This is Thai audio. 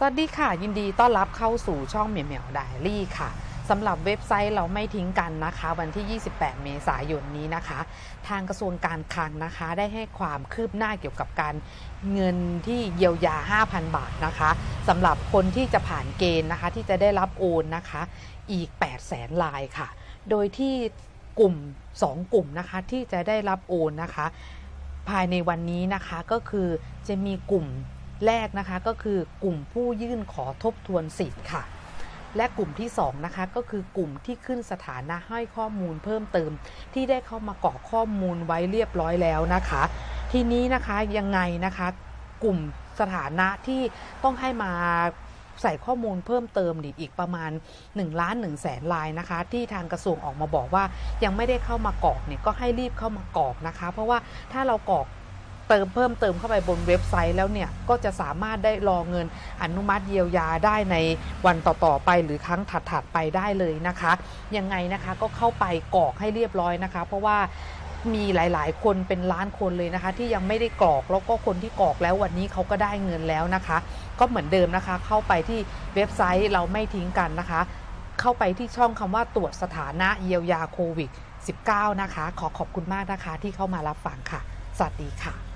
สวัสดีค่ะ ยินดีต้อนรับเข้าสู่ช่องเหมียวเหมียวไดอารี่ค่ะสำหรับเว็บไซต์เราไม่ทิ้งกันนะคะ วันที่ 28 เมษายนนี้นะคะ ทางกระทรวงการคลังนะคะ ได้ให้ความคืบหน้าเกี่ยวกับการเงินที่เยียวยา 5,000 บาทนะคะสำหรับคนที่จะผ่านเกณฑ์นะคะ ที่จะได้รับโอนนะคะ อีก 8 0 0แสนลายค่ะ โดยที่กลุ่ม 2 กลุ่มนะคะที่จะได้รับโอนนะคะ ภายในวันนี้นะคะก็คือจะมีกลุ่ม แรกนะคะก็คือกลุ่มผู้ยื่นขอทบทวนสิทธิ์ค่ะ และกลุ่มที่2นะคะก็คือกลุ่มที่ขึ้นสถานะให้ข้อมูลเพิ่มเติม ที่ได้เข้ามากรอกข้อมูลไว้เรียบร้อยแล้วนะคะ ทีนี้นะคะยังไงนะคะ กลุ่มสถานะที่ต้องให้มาใส่ข้อมูลเพิ่มเติมนี่อีกประมาณ1ล้าน1แสนลายนะคะ ที่ทางกระทรวงออกมาบอกว่ายังไม่ได้เข้ามากรอกเนี่ยก็ให้รีบเข้ามากรอกนะคะ เพราะว่าถ้าเรากรอก เติมเพิ่มเติมเข้าไปบนเว็บไซต์แล้วเนี่ยก็จะสามารถได้รอเงินอนุมัติเยียวยาได้ในวันต่อๆไปหรือครั้งถัดๆไปได้เลยนะคะยังไงนะคะก็เข้าไปกรอกให้เรียบร้อยนะคะ เพราะว่ามีหลายๆ คนเป็นล้านคนเลยนะคะ ที่ยังไม่ได้กรอกแล้วก็คนที่กรอกแล้ววันนี้เขาก็ได้เงินแล้วนะคะ ก็เหมือนเดิมนะคะ เข้าไปที่เว็บไซต์เราไม่ทิ้งกันนะคะ เข้าไปที่ช่องคำว่าตรวจสถานะเยียวยาโควิด -19 นะคะ ขอขอบคุณมากนะคะที่เข้ามารับฟังค่ะ สวัสดีค่ะ